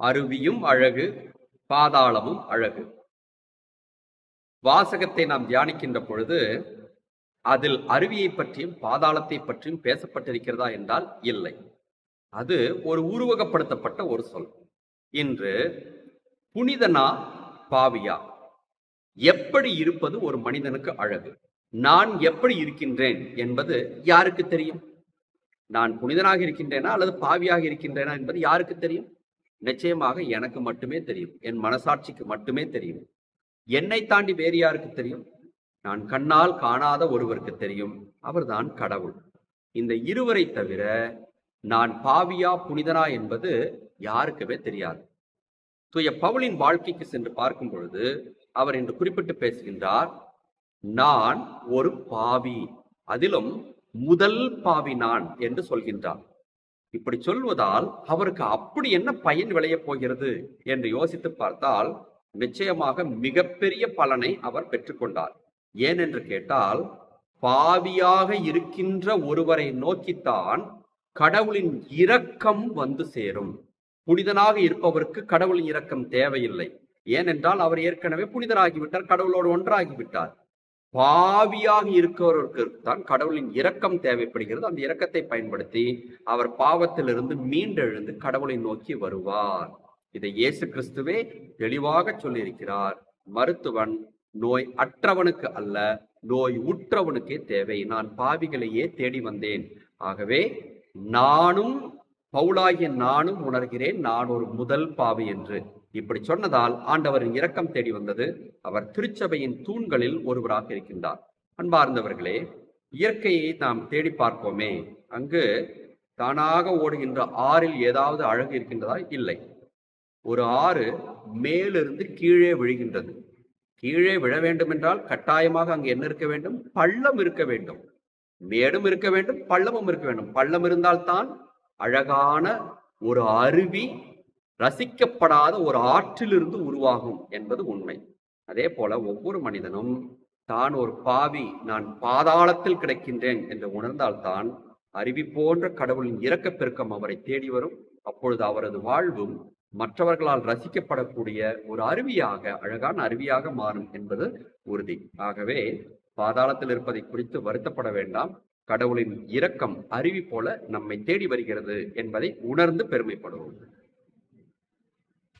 அருவியும் அழகு பாதாளமும் அழகு. வாசகத்தை நாம் தியானிக்கின்ற பொழுது அதில் அருவியை பற்றியும் பாதாளத்தை பற்றியும் பேசப்பட்டிருக்கிறதா என்றால் இல்லை. அது ஒரு உருவகப்படுத்தப்பட்ட ஒரு சொல். இன்று புனிதனா பாவியா? எப்படி இருப்பது ஒரு மனிதனுக்கு அழகு? நான் எப்படி இருக்கின்றேன் என்பது யாருக்கு தெரியும்? நான் புனிதனாக இருக்கின்றேனா அல்லது பாவியாக இருக்கின்றேனா என்பது யாருக்கு தெரியும்? நிச்சயமாக எனக்கு மட்டுமே தெரியும். என் மனசாட்சிக்கு மட்டுமே தெரியும். என்னை தாண்டி வேறு யாருக்கு தெரியும்? நான் கண்ணால் காணாத ஒருவருக்கு தெரியும். அவர்தான் கடவுள். இந்த இருவரை தவிர நான் பாவியா புனிதனா என்பது யாருக்குமே தெரியாது. தூய பவுலின் வாழ்க்கைக்கு சென்று பார்க்கும் பொழுது அவர் இன்று குறிப்பிட்டு பேசுகின்றார் நான் ஒரு பாவி. அதிலும் முதல் பாவி நான் என்று சொல்கின்றார். இப்படி சொல்வதால் அவருக்கு அப்படி என்ன பயன் விளையப் போகிறது என்று யோசித்து பார்த்தால் நிச்சயமாக மிகப்பெரிய பலனை அவர் பெற்றுக்கொண்டார். ஏனென்று கேட்டால் பாவியாக இருக்கின்ற ஒருவரை நோக்கித்தான் கடவுளின் இரக்கம் வந்து சேரும். புனிதனாக இருப்பவருக்கு கடவுளின் இரக்கம் தேவையில்லை. ஏனென்றால் அவர் ஏற்கனவே புனிதராகிவிட்டார் கடவுளோடு ஒன்றாகிவிட்டார். பாவியாக இருக்கிறவருக்கு தான் கடவுளின் இரக்கம் தேவைப்படுகிறது. அந்த இரக்கத்தை பயன்படுத்தி அவர் பாவத்திலிருந்து மீண்டெழுந்து கடவுளை நோக்கி வருவார். இதை இயேசு கிறிஸ்துவே தெளிவாக சொல்லியிருக்கிறார். மருத்துவன் நோய் அற்றவனுக்கு அல்ல நோய் உற்றவனுக்கே தேவை. நான் பாவிகளையே தேடி வந்தேன். ஆகவே நானும் பவுலாகிய நானும் உணர்கிறேன். நான் ஒரு முதல் பாவி என்று. இப்படி சொன்னதால் ஆண்டவரின் இரக்கம் தேடி வந்தது. அவர் திருச்சபையின் தூண்களில் ஒருவராக இருக்கின்றார். அன்பார்ந்தவர்களே இயற்கையை நாம் தேடி பார்ப்போமே. அங்கு தானாக ஓடுகின்ற ஆறில் ஏதாவது அழகு இருக்கின்றதா? இல்லை. ஒரு ஆறு மேலிருந்து கீழே விழுகின்றது. கீழே விழ வேண்டும் என்றால் கட்டாயமாக அங்கு என்ன இருக்க வேண்டும்? பள்ளம் இருக்க வேண்டும். மேடும் இருக்க வேண்டும் பள்ளமும் இருக்க வேண்டும். பள்ளம் இருந்தால்தான் அழகான ஒரு அருவி ரசிக்கப்படாத ஒரு ஆற்றிலிருந்து உருவாகும் என்பது உண்மை. அதே போல ஒவ்வொரு மனிதனும் தான் ஒரு பாவி நான் பாதாளத்தில் கிடைக்கின்றேன் என்று உணர்ந்தால்தான் அருவி போன்ற கடவுளின் இறக்கப்பெருக்கம் அவரை தேடி வரும். அப்பொழுது அவரது வாழ்வும் மற்றவர்களால் ரசிக்கப்படக்கூடிய ஒரு அருவியாக அழகான அருவியாக மாறும் என்பது உறுதி. ஆகவே பாதாளத்தில் இருப்பதை குறித்து வருத்தப்பட வேண்டாம். கடவுளின் இரக்கம் அருவி போல நம்மை தேடி வருகிறது என்பதை உணர்ந்து பெருமைப்படுவோம்.